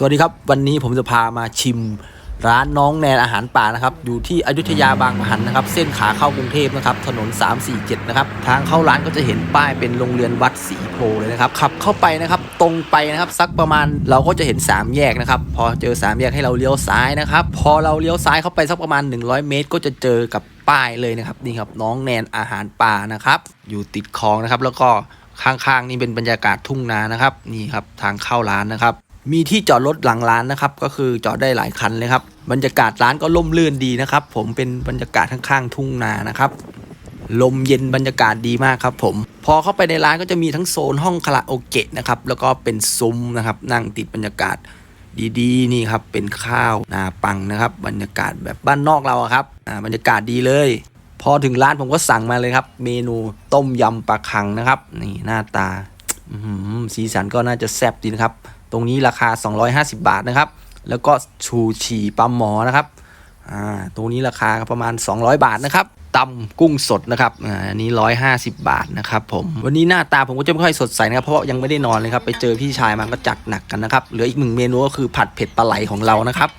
สวัสดีครับ วันนี้ผมจะพามาชิมร้านน้องแนนอาหารป่านะครับ อยู่ที่อยุธยาบางปะหันนะครับ เส้นขาเข้ากรุงเทพนะครับ ถนน 347 นะครับ ทางเข้าร้านก็จะเห็นป้ายเป็นโรงเรียนวัดศรีโพเลยนะครับ ขับเข้าไปนะครับ ตรงไปนะครับ สักประมาณเราก็จะเห็น 3 แยกนะครับ พอเจอ 3 แยกให้เราเลี้ยวซ้ายนะครับ พอเราเลี้ยวซ้ายเข้าไปสักประมาณ 100 เมตร ก็จะเจอกับป้ายเลยนะครับ นี่ครับน้องแนนอาหารป่านะครับ อยู่ติดคลองนะครับ แล้วก็ข้างๆนี่เป็นบรรยากาศทุ่งนานะครับ นี่ครับทางเข้าร้านนะครับ มีที่จอดรถหลังร้านนะครับ ก็คือจอดได้หลายคันเลยครับ บรรยากาศร้านก็ร่มรื่นดีนะครับ ผมเป็นบรรยากาศข้างๆทุ่งนานะครับลมเย็นบรรยากาศดีมากครับ ผม พอเข้าไปในร้านก็จะมีทั้งโซนห้องคาราโอเกะนะครับ แล้วก็เป็นซุ้มนะครับ นั่งติดบรรยากาศดีๆ นี่ครับ เป็นข้าวนาปังนะครับ บรรยากาศแบบบ้านนอกเราครับบรรยากาศดีเลย พอถึงร้านผมก็สั่งมาเลยครับ เมนูต้มยำปลาคังนะครับ นี่หน้าตาสีสันก็น่าจะแซ่บดีนะครับ ตรงนี้ราคา 250 บาทนะครับ แล้วก็ชูชีปลาหมอนะครับอ่าตรงนี้ราคาประมาณ 200 บาทนะครับตำกุ้งสดนะครับอ่าอันนี้ 150 บาทนะครับผมวันนี้หน้าตาผมก็จะไม่ค่อยสดใสนะครับเพราะยังไม่ได้นอนเลยครับไปเจอพี่ชายมาก็จัดหนักกันนะครับเหลืออีกหนึ่งเมนูก็คือผัดเผ็ดปลาไหลของเรานะครับ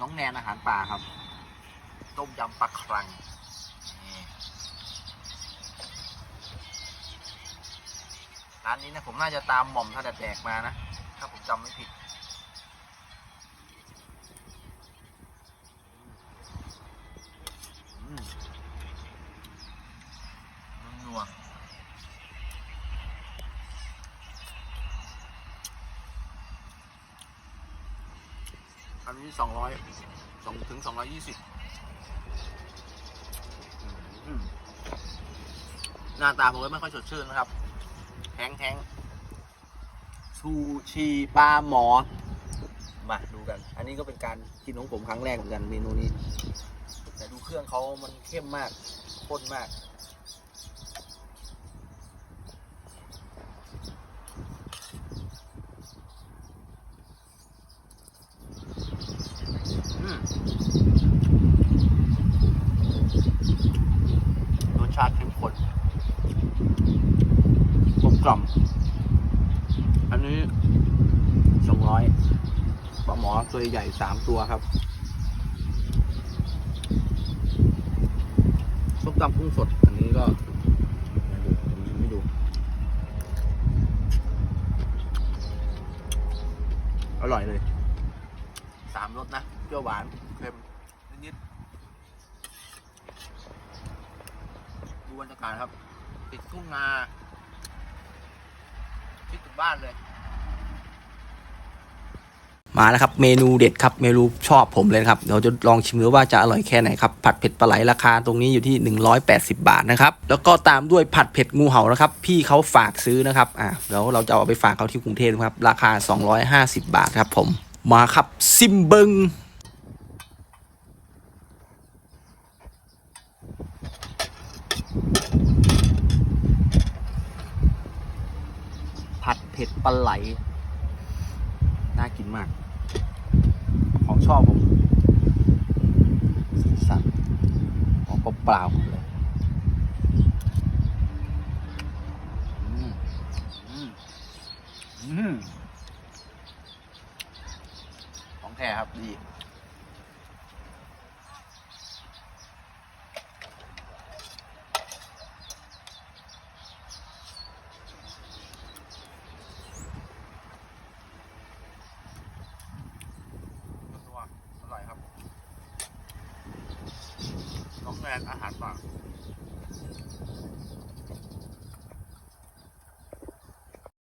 น้องแนนอาหารป่าครับ ต้มยำปลาครังนี่ ร้านนี้นะผมน่าจะตามหม่อมท่าแดกมานะ ถ้าผมจำไม่ผิดอืมนัวอันนี้สองร้อยสองถึงสองร้อยยี่สิบหน้าตาผมก็ไม่ค่อยสดชื่นนะครับ แทงแทงชูชีปลาหมอ มาดูกัน อันนี้ก็เป็นการกินของผมครั้งแรกเหมือนกันเมนูนี้ แต่ดูเครื่องเขามันเข้มมากข้นมาก อืม รสชาติเข้มข้นกลมกล่อม อั นี้สองร้อยปลาหมอตัวใหญ่สามตัวครับส้มตำกุ้งสด อันนี้ก็ผมชิมให้ดู อร่อยเลยสามรสนะเปรี้ยวหวาน เค็ม นิดๆดูบรรยากาศครับ ติดทุ่งนาคิดถึงบ้านเลย มาแล้วครับเมนูเด็ดครับเมนูชอบผมเลยครับเดี๋ยวจะลองชิมดูว่าจะอร่อยแค่ไหนครับผัดเผ็ดปลาไหลราคาตรงนี้อยู่ที่ 180 บาทนะครับแล้วก็ตามด้วยผัดเผ็ดงูเห่านะครับพี่เขาฝากซื้อนะครับอ่าเดี๋ยวเราจะเอาไปฝากเขาที่กรุงเทพครับราคา 250 บาทครับผมมาครับซิมเบิงผัดเผ็ดปลาไหล กินมาก ของชอบผมสีสันของเปล่าๆเลยอืมอืมอืมของแท้ครับดี นัวอร่อยครับ น้องแน นอาหารป่า